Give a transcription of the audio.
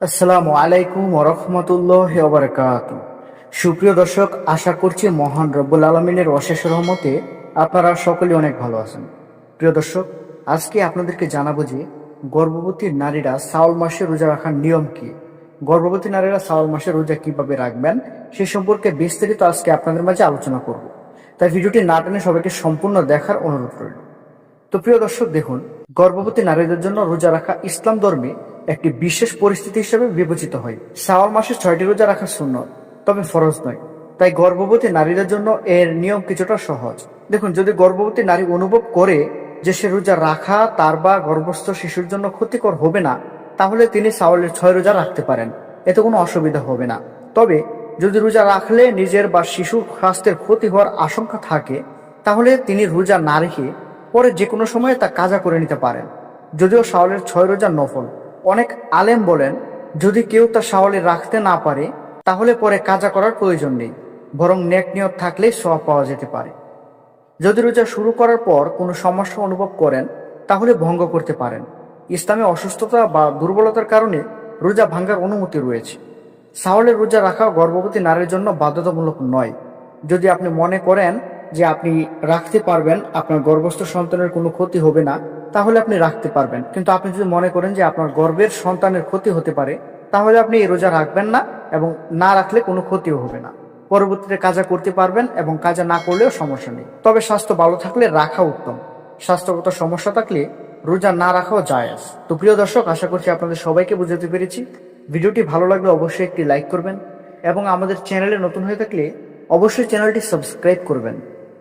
আসসালামু আলাইকুম ওরহমতুল্লাহ ওবরাকাত সুপ্রিয় দর্শক, আশা করছি মহান রব্বুল আলমিনের অশেষ রহমতে আপনারা সকলে অনেক ভালো আছেন। প্রিয় দর্শক, আজকে আপনাদেরকে জানাব যে গর্ভবতী নারীরা সাউল মাসে রোজা রাখার নিয়ম কি? গর্ভবতী নারীরা সাউল মাসে রোজা কীভাবে রাখবেন? সে সম্পর্কে বিস্তারিত আজকে আপনাদের মাঝে আলোচনা করব। তাই ভিডিওটি না টেনে সবাইকে সম্পূর্ণ দেখার অনুরোধ রইল। তো প্রিয় দর্শক, দেখুন, গর্ভবতী নারীদের জন্য রোজা রাখা ইসলাম ধর্মে একটি বিশেষ পরিস্থিতি হিসেবে বিবেচিত হয়। শাওয়াল মাসে ছয়টি রোজা রাখা শূন্য তবে ফরজ নয়। তাই গর্ভবতী নারীদের জন্য এর নিয়ম কিছুটা সহজ। দেখুন, যদি গর্ভবতী নারী অনুভব করে যে সে রোজা রাখা তার বা গর্ভস্থ শিশুর জন্য ক্ষতিকর হবে না, তাহলে তিনি সাওয়ালের ছয় রোজা রাখতে পারেন। এতে কোনো অসুবিধা হবে না। তবে যদি রোজা রাখলে নিজের বা শিশুর স্বাস্থ্যের ক্ষতি হওয়ার আশঙ্কা থাকে, তাহলে তিনি রোজা না রেখে পরে যে কোনো সময়ে তা কাজা করে নিতে পারেন। যদিও শাওয়ালের ছয় রোজা নফল অনেক আলেম বলেন, যদি কেউ তা শাওয়ালে রাখতে না পারে, তাহলে পরে কাজা করার প্রয়োজন নেই, বরং নেক নিয়ত থাকলেই সব পাওয়া যেতে পারে। যদি রোজা শুরু করার পর কোনো সমস্যা অনুভব করেন, তাহলে ভঙ্গ করতে পারেন। ইসলামে অসুস্থতা বা দুর্বলতার কারণে রোজা ভাঙ্গার অনুমতি রয়েছে। সাহলের রোজা রাখা গর্ভবতী নারীর জন্য বাধ্যতামূলক নয়। যদি আপনি মনে করেন যে আপনি রাখতে পারবেন, আপনার গর্ভস্থ সন্তানের কোনো ক্ষতি হবে না, তাহলে আপনি রাখতে পারবেন। কিন্তু আপনি যদি মনে করেন যে আপনার গর্ভের সন্তানের ক্ষতি হতে পারে, তাহলে আপনি এই রোজা রাখবেন না এবং না রাখলে কোনো ক্ষতিও হবে না। পরবর্তীতে কাজা করতে পারবেন এবং কাজা না করলেও সমস্যা নেই। তবে স্বাস্থ্য ভালো থাকলে রাখা উত্তম। স্বাস্থ্যগত সমস্যা থাকলে রোজা না রাখাও জায়েজ। তো প্রিয় দর্শক, আশা করছি আপনাদের সবাইকে বুঝাতে পেরেছি। ভিডিওটি ভালো লাগলে অবশ্যই একটি লাইক করবেন এবং আমাদের চ্যানেলে নতুন হয়ে থাকলে অবশ্যই চ্যানেলটি সাবস্ক্রাইব করবেন।